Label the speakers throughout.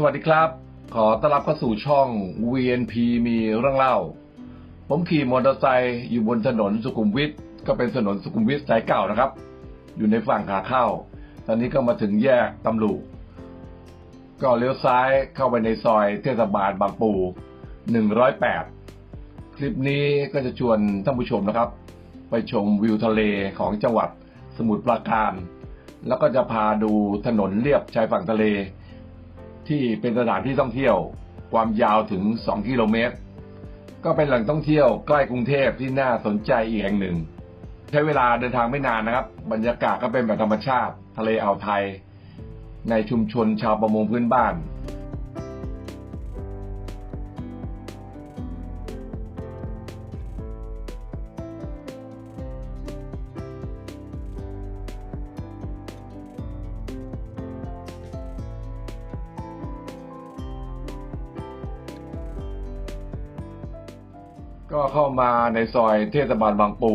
Speaker 1: สวัสดีครับ ขอต้อนรับเข้าสู่ช่อง VNP มีเรื่องเล่า ผมขี่มอเตอร์ไซค์อยู่บนถนนสุขุมวิทก็เป็นถนนสุขุมวิทสายเก่านะครับ อยู่ในฝั่งขาเข้า ตอนนี้ก็มาถึงแยกตำลุก็เลี้ยวซ้ายเข้าไปในซอยเทศบาลบางปู 108 คลิปนี้ก็จะชวนท่านผู้ชมนะครับ ไปชมวิวทะเลของจังหวัดสมุทรปราการ แล้วก็จะพาดูถนนเลียบชายฝั่งทะเล ที่เป็นสถานที่ท่องเที่ยว ความยาวถึง 2 กิโลเมตร ก็เป็นแหล่งท่องเที่ยวใกล้กรุงเทพที่น่าสนใจอีกแห่งหนึ่ง ใช้เวลาเดินทางไม่นานนะครับ บรรยากาศก็เป็นแบบธรรมชาติ ทะเลอ่าวไทย ในชุมชนชาวประมงพื้นบ้าน ก็เข้ามาในซอยเทศบาลบางปู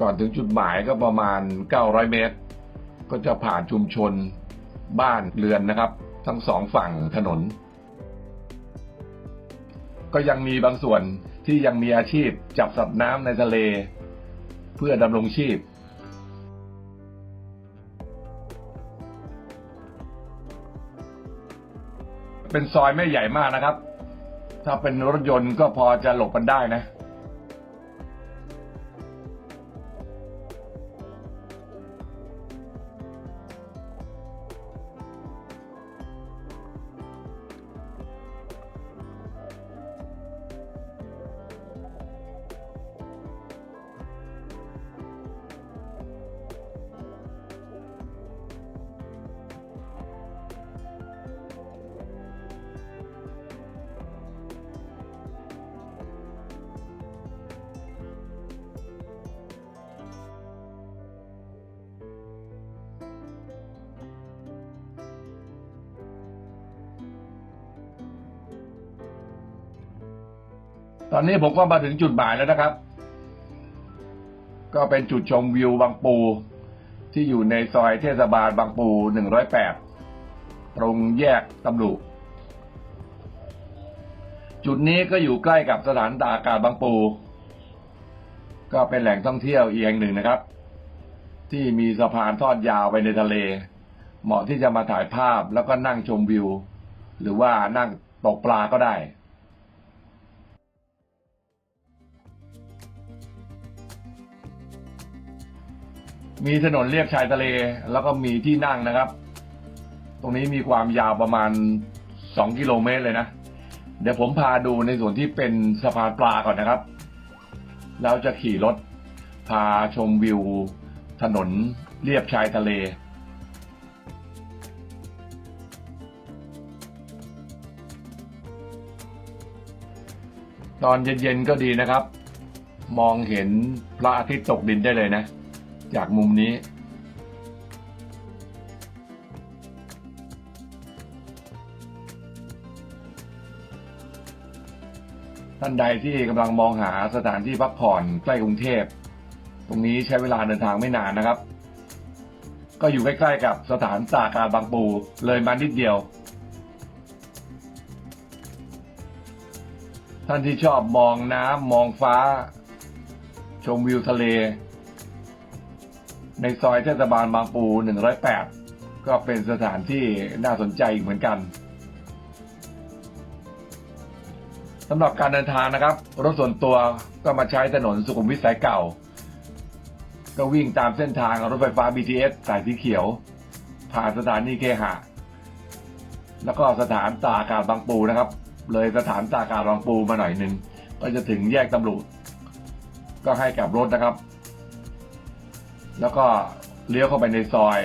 Speaker 1: ก่อนถึงจุดหมายก็ประมาณ 900 เมตร ก็จะผ่านชุมชนบ้านเรือนนะครับ ทั้งสองฝั่งถนน ก็ยังมีบางส่วนที่ยังมีอาชีพจับสัตว์น้ำในทะเล เพื่อดำรงชีพเป็นซอยไม่ใหญ่มากนะครับ ถ้าเป็นรถยนต์ก็พอจะหลบกันได้นะ ตอนนี้ผมก็มาถึงจุดหมายแล้วนะครับ ก็เป็นจุดชมวิวบางปู ที่อยู่ในซอยเทศบาลบางปู 108 ตรงแยกตำลุจุดนี้ก็อยู่ใกล้กับสถานตากอากาศบางปู ก็เป็นแหล่งท่องเที่ยวอีกแห่งหนึ่งนะครับ ที่มีสะพานทอดยาวไปในทะเล เหมาะที่จะมาถ่ายภาพแล้วก็นั่งชมวิว หรือว่านั่งตกปลาก็ได้ มีถนนเลียบชายทะเล แล้วก็มีที่นั่งนะครับ ตรงนี้มีความยาวประมาณสองกิโลเมตรเลยนะ เดี๋ยวผมพาดูในส่วนที่เป็นสะพานปลาก่อนนะครับ แล้วจะขี่รถพาชมวิว ถนนเลียบชายทะเลตอนเย็นๆก็ดีนะครับ มองเห็นพระอาทิตย์ตกดินได้เลยนะ จากมุมนี้ ท่านใดที่กำลังมองหาสถานที่พักผ่อนใกล้กรุงเทพ ตรงนี้ใช้เวลาเดินทางไม่นานนะครับ ก็อยู่ใกล้ๆกับสถานตากาบางปูเลยมานิดเดียว ท่านที่ชอบมองน้ำมองฟ้า ชมวิวทะเล ในซอยเทศบาลบางปู 108 ก็เป็นสถานที่น่าสนใจอีกเหมือนกันสำหรับการเดินทางนะครับ รถส่วนตัวก็มาใช้ถนนสุขุมวิทสายเก่า ก็วิ่งตามเส้นทางรถไฟฟ้า BTS สายสีเขียว ผ่านสถานีเคหะ แล้วก็สถานตากอากาศบางปูนะครับ เลยสถานตากอากาศบางปูมาหน่อยหนึ่งก็จะถึงแยกตำรวจก็ให้กลับรถนะครับ แล้วก็เลี้ยวเข้าไปในซอย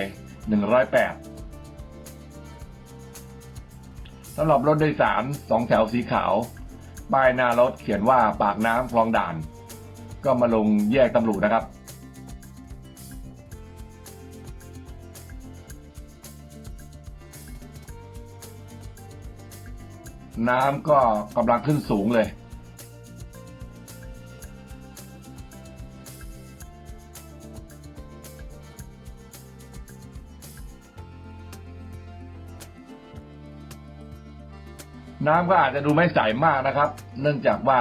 Speaker 1: 108สำหรับรถโดยสารสองแถวสีขาว ป้ายหน้ารถเขียนว่าปากน้ำคลองด่าน ก็มาลงแยกตำรวจนะครับน้ำก็กำลังขึ้นสูงเลย น้ำก็อาจจะดูไม่ใสมากนะครับ เนื่องจากว่า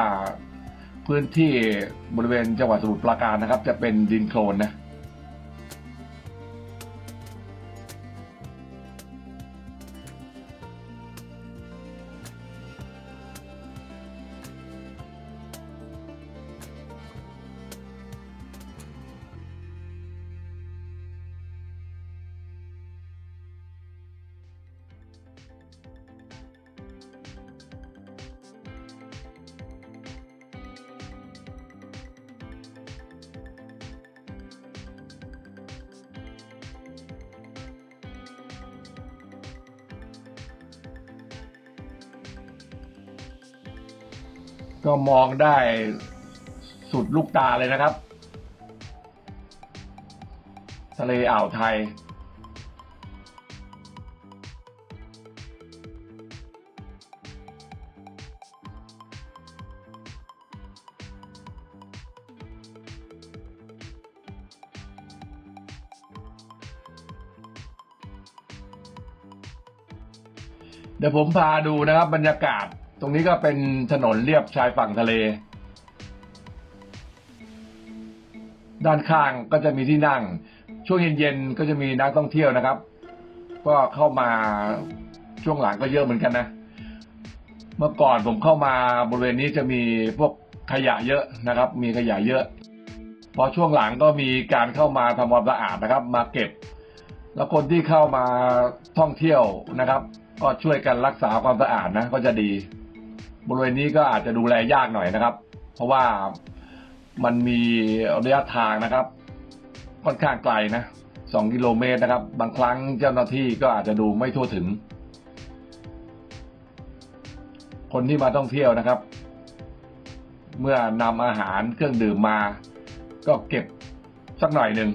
Speaker 1: พื้นที่บริเวณจังหวัดสมุทรปราการนะครับ จะเป็นดินโคลนนะ ก็มองได้สุดลูกตาเลยนะครับ ทะเลอ่าวไทย เดี๋ยวผมพาดูนะครับบรรยากาศ ตรงนี้ก็เป็นถนนเลียบชายฝั่งทะเล ด้านข้างก็จะมีที่นั่ง ช่วงเย็นๆก็จะมีนักท่องเที่ยวนะครับ ก็เข้ามาช่วงหลังก็เยอะเหมือนกันนะ เมื่อก่อนผมเข้ามาบริเวณนี้จะมีพวกขยะเยอะนะครับ มีขยะเยอะ พอช่วงหลังก็มีการเข้ามาทำความสะอาดนะครับ มาเก็บ แล้วคนที่เข้ามาท่องเที่ยวนะครับ ก็ช่วยกันรักษาความสะอาดนะ ก็จะดี บริเวณนี้ก็อาจจะดูแลยากหน่อยนะครับ เพราะว่ามันมีระยะทางนะครับค่อนข้างไกลนะสองกิโลเมตรนะครับ บางครั้งเจ้าหน้าที่ก็อาจจะดูไม่ทั่วถึง คนที่มาท่องเที่ยวนะครับ เมื่อนำอาหารเครื่องดื่มมา ก็เก็บสักหน่อยหนึ่ง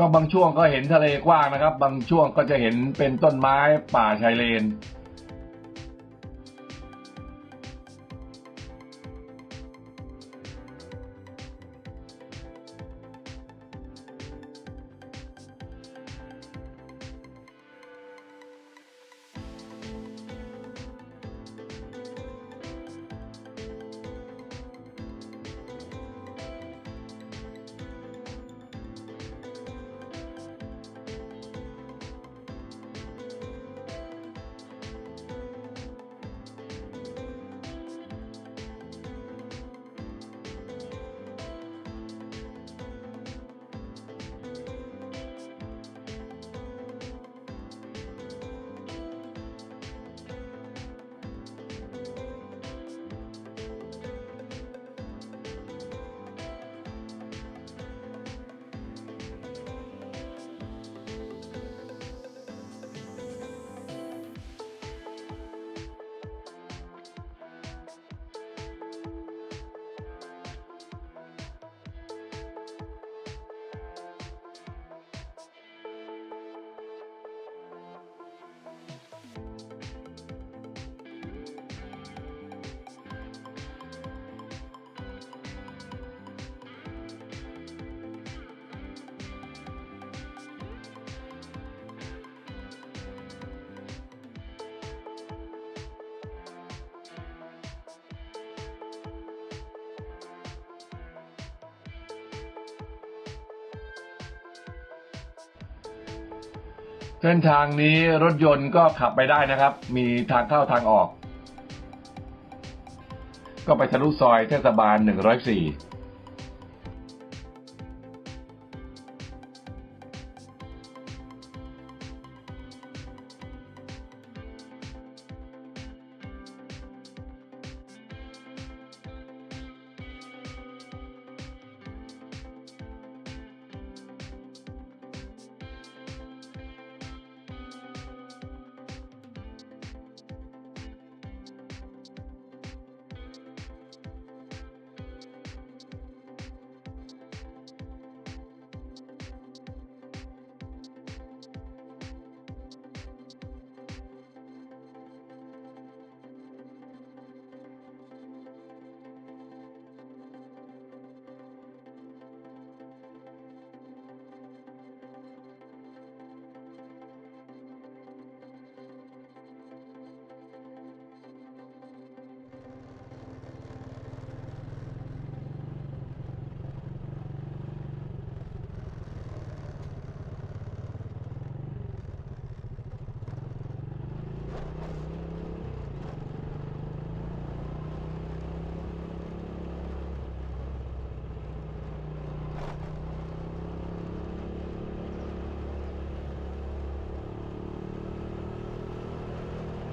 Speaker 1: ก็บางช่วงก็เห็นทะเลกว้างนะครับ บางช่วงก็จะเห็นเป็นต้นไม้ป่าชายเลน เส้นทางนี้รถยนต์ก็ขับไปได้นะครับ มีทางเข้าทางออก ก็ไปทะลุซอยเทศบาล 104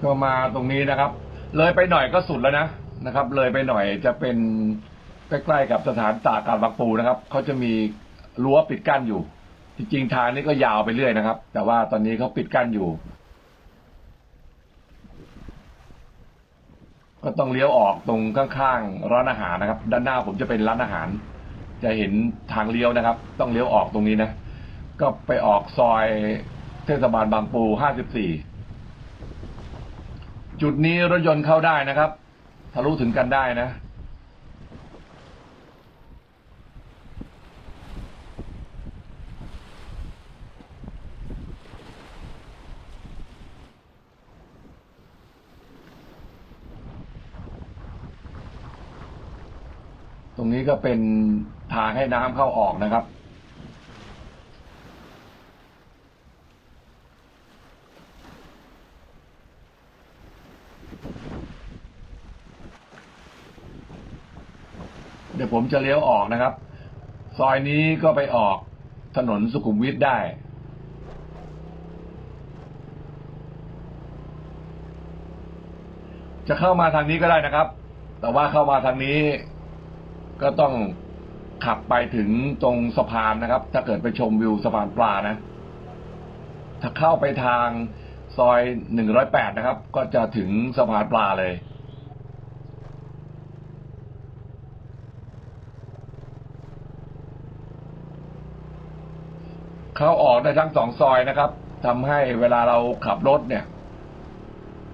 Speaker 1: ก็มาตรงนี้นะครับ เลยไปหน่อยก็สุดแล้วนะนะครับ เลยไปหน่อยจะเป็นใกล้ๆกับสถานตากอากาศบางปูนะครับเขาจะมีรั้วปิดกั้นอยู่ จริงๆทางนี้ก็ยาวไปเรื่อยนะครับ แต่ว่าตอนนี้เขาปิดกั้นอยู่ ก็ต้องเลี้ยวออกตรงข้างๆร้านอาหารนะครับ ด้านหน้าผมจะเป็นร้านอาหาร จะเห็นทางเลี้ยวนะครับ ต้องเลี้ยวออกตรงนี้นะ ก็ไปออกซอยเทศบาลบางปูห้าสิบสี่ จุดนี้รถยนต์เข้าได้นะครับ ทะลุถึงกันได้นะ ตรงนี้ก็เป็นทางให้น้ำเข้าออกนะครับ ยวผมจะเลี้ยวออกนะครับ ซอยนี้ก็ไปออกถนนสุขุมวิทได้ จะเข้ามาทางนี้ก็ได้นะครับ แต่ว่าเข้ามาทางนี้ ก็ต้องขับไปถึงตรงสะพานนะครับ ถ้าเกิดไปชมวิวสะพานปลานะ ถ้าเข้าไปทางซอยหนึ่งร้อยแปดนะครับ ก็จะถึงสะพานปลาเลย เข้าออกได้ทั้งสองซอยนะครับทำให้เวลาเราขับรถเนี่ย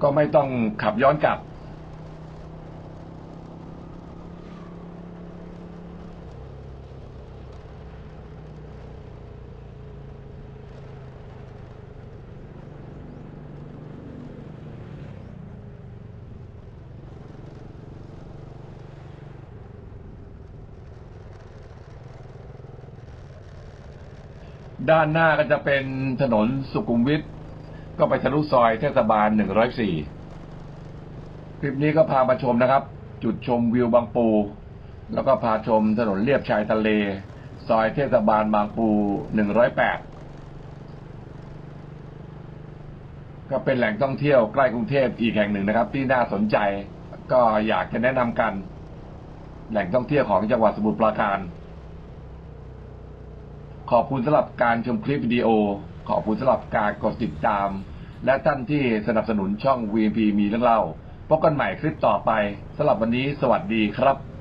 Speaker 1: ก็ไม่ต้องขับย้อนกลับ ด้านหน้าก็จะเป็นถนนสุขุมวิทก็ไปทะลุซอยเทศบาล104คลิปนี้ก็พามาชมนะครับ จุดชมวิวบางปู แล้วก็พาชมถนนเลียบชายทะเล ซอยเทศบาลบางปู108ก็เป็นแหล่งท่องเที่ยวใกล้กรุงเทพอีกแห่งหนึ่งนะครับ ที่น่าสนใจ ก็อยากจะแนะนำกัน แหล่งท่องเที่ยวของจังหวัดสมุทรปราการ ขอบคุณสำหรับการชมคลิปวิดีโอ ขอบคุณสำหรับการกดติดตาม และท่านที่สนับสนุนช่อง VMP มีเรื่องเล่าพบกันใหม่คลิปต่อไปสำหรับวันนี้สวัสดีครับ